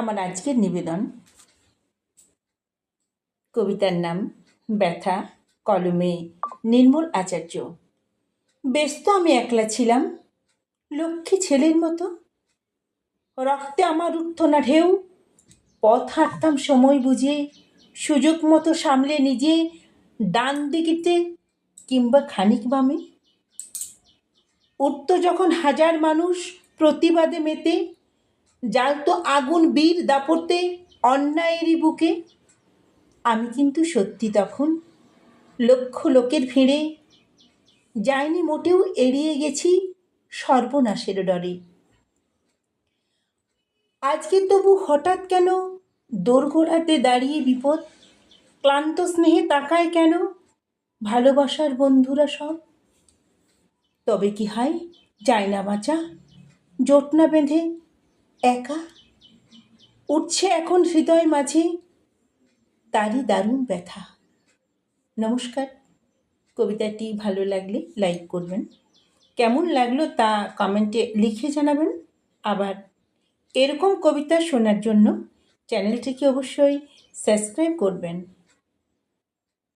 আমার আজকের নিবেদন। কবিতার নাম, ব্যথা, কলমে নির্মল আচার্য। ব্যস্ত আমি একলা ছিলাম, লক্ষ্মী ছেলের মতো। রক্তে আমার উঠত না ঢেউ, পথ হাঁটতাম সময় বুঝে, সুযোগ মতো সামলে নিজে, ডান দিকিতে কিংবা খানিক বামে। উঠত যখন হাজার মানুষ প্রতিবাদে মেতে জ্বালতো আগুন বীর দাপড়তে অন্যায়েরই বুকে। আমি কিন্তু সত্যি তখন লক্ষ লোকের ভিড়ে। যাইনি মোটেও এড়িয়ে গেছি সর্বনাশের ডরে। আজকে তবু হঠাৎ কেন দোরগোড়াতে দাঁড়িয়ে বিপদ? ক্লান্ত স্নেহে তাকায় কেন ভালোবাসার বন্ধুরা সব? তবে কি হয়? যায় না বাঁচা, জোট না বেঁধে একা? উঠছে এখন হৃদয় মাঝে তারই দারুণ ব্যথা। নমস্কার। কবিতাটি ভালো লাগলে লাইক করবেন। কেমন লাগল তা কমেন্টে লিখে জানাবেন। আবার এরকম কবিতা শোনার জন্য চ্যানেলটিকে অবশ্যই সাবস্ক্রাইব করবেন।